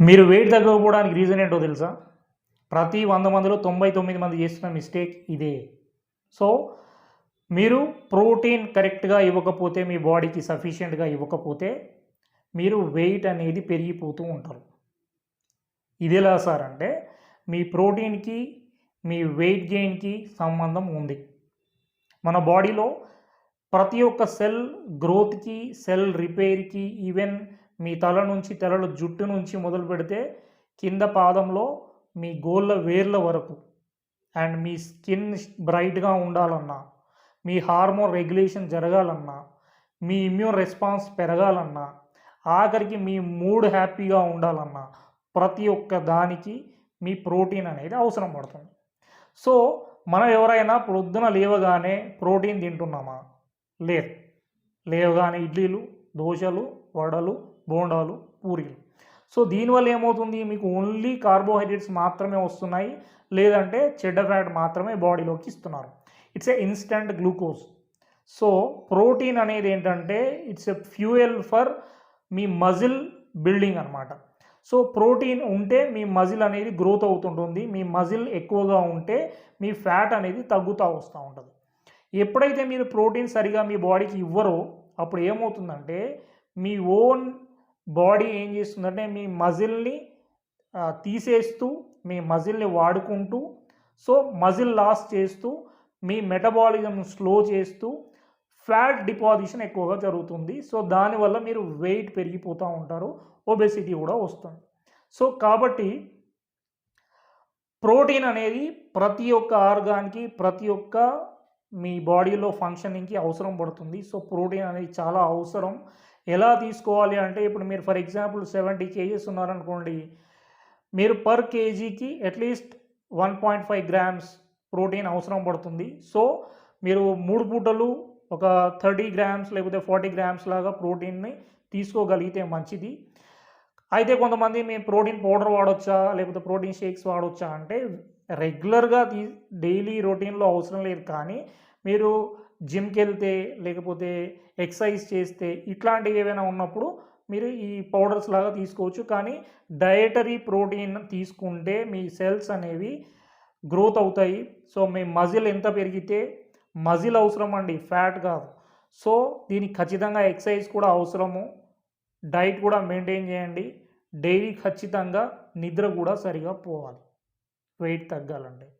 మీరు wait తగ్గకపోవడానికి reason ఏంటో తెలుసా? ప్రతి వంద మందిలో తొంభై తొమ్మిది మంది చేస్తున్న మిస్టేక్ ఇదే. సో మీరు ప్రోటీన్ కరెక్ట్గా ఇవ్వకపోతే మీ బాడీకి సఫిషియెంట్గా ఇవ్వకపోతే మీరు వెయిట్ అనేది పెరిగిపోతూ ఉంటారు. ఇది ఎలా సార్ అంటే మీ ప్రోటీన్కి మీ వెయిట్ గెయిన్కి సంబంధం ఉంది. మన బాడీలో ప్రతి ఒక్క సెల్ గ్రోత్కి సెల్ రిపేర్కి ఈవెన్ మీ తల నుంచి తలలో జుట్టు నుంచి మొదలు పెడితే కింద పాదంలో మీ గోళ్ళ వేర్ల వరకు అండ్ మీ స్కిన్ బ్రైట్గా ఉండాలన్నా మీ హార్మోన్ రెగ్యులేషన్ జరగాలన్నా మీ ఇమ్యూన్ రెస్పాన్స్ పెరగాలన్నా ఆఖరికి మీ మూడ్ హ్యాపీగా ఉండాలన్నా ప్రతి ఒక్క దానికి మీ ప్రోటీన్ అనేది అవసరం పడుతుంది. సో మనం ఎవరైనా పొద్దున లేవగానే ప్రోటీన్ తింటున్నామా? లేదు. లేవగానే ఇడ్లీలు దోశలు వడలు బోండాలు పూరీలు. సో దీనివల్ల ఏమవుతుంది? మీకు ఓన్లీ కార్బోహైడ్రేట్స్ మాత్రమే వస్తున్నాయి. లేదంటే చెడ్డ ఫ్యాట్ మాత్రమే బాడీలోకి ఇస్తున్నారు. It's a instant glucose so protein అనేది ఏంటంటే ఇట్స్ ఎ ఫ్యూయల్ ఫర్ మీ మజిల్ బిల్డింగ్ అనమాట సో ప్రోటీన్ ఉంటే మీ మజిల్ అనేది గ్రోత్ అవుతుంటుంది. మీ మజిల్ ఎక్కువగా ఉంటే మీ ఫ్యాట్ అనేది తగ్గుతూ వస్తూ ఉంటుంది. ఎప్పుడైతే మీరు ప్రోటీన్ సరిగా మీ బాడీకి ఇవ్వరో అప్పుడు ఏమవుతుందంటే మీ ఓన్ బాడీ ఏం చేస్తుందంటే మీ మజిల్ని తీసేస్తూ మీ మజిల్ని వాడుకుంటూ సో మజిల్ లాస్ చేస్తూ మీ మెటబాలిజం స్లో చేస్తూ ఫ్యాట్ డిపాజిషన్ ఎక్కువగా జరుగుతుంది. సో దానివల్ల మీరు వెయిట్ పెరిగిపోతూ ఉంటారు ఒబెసిటీ కూడా వస్తుంది. సో కాబట్టి ప్రోటీన్ అనేది ప్రతి ఒక్క ఆర్గాన్కి ప్రతి ఒక్క మీ బాడీలో ఫంక్షనింగ్కి అవసరం పడుతుంది. సో ప్రోటీన్ అనేది చాలా అవసరం. ఎలా తీసుకోవాలి అంటే ఇప్పుడు మీరు ఫర్ ఎగ్జాంపుల్ సెవెంటీ కేజీస్ ఉన్నారనుకోండి మీరు పర్ కేజీకి at least one point five grams protein అవసరం పడుతుంది. సో మీరు మూడు పూటలు ఒక థర్టీ గ్రామ్స్ లేకపోతే ఫార్టీ గ్రామ్స్ లాగా ప్రోటీన్ని తీసుకోగలిగితే మంచిది. అయితే కొంతమంది మేము ప్రోటీన్ పౌడర్ వాడొచ్చా లేకపోతే ప్రోటీన్ షేక్స్ వాడొచ్చా అంటే రెగ్యులర్గా తీ డైలీ రొటీన్లో అవసరం లేదు. కానీ మీరు జిమ్కి వెళ్తే లేకపోతే ఎక్సర్సైజ్ చేస్తే ఇట్లాంటివి ఏవైనా ఉన్నప్పుడు మీరు ఈ పౌడర్స్ లాగా తీసుకోవచ్చు. కానీ డయటరీ ప్రోటీన్ తీసుకుంటే మీ సెల్స్ అనేవి గ్రోత్ అవుతాయి. సో మీ మజిల్ ఎంత పెరిగితే మజిల్ అవసరం అండి ఫ్యాట్ కాదు. సో దీనికి ఖచ్చితంగా ఎక్సర్సైజ్ కూడా అవసరము. డైట్ కూడా మెయింటైన్ చేయండి. డైలీ ఖచ్చితంగా నిద్ర కూడా సరిగా పోవాలి. వెయిట్ తగ్గాలంటే.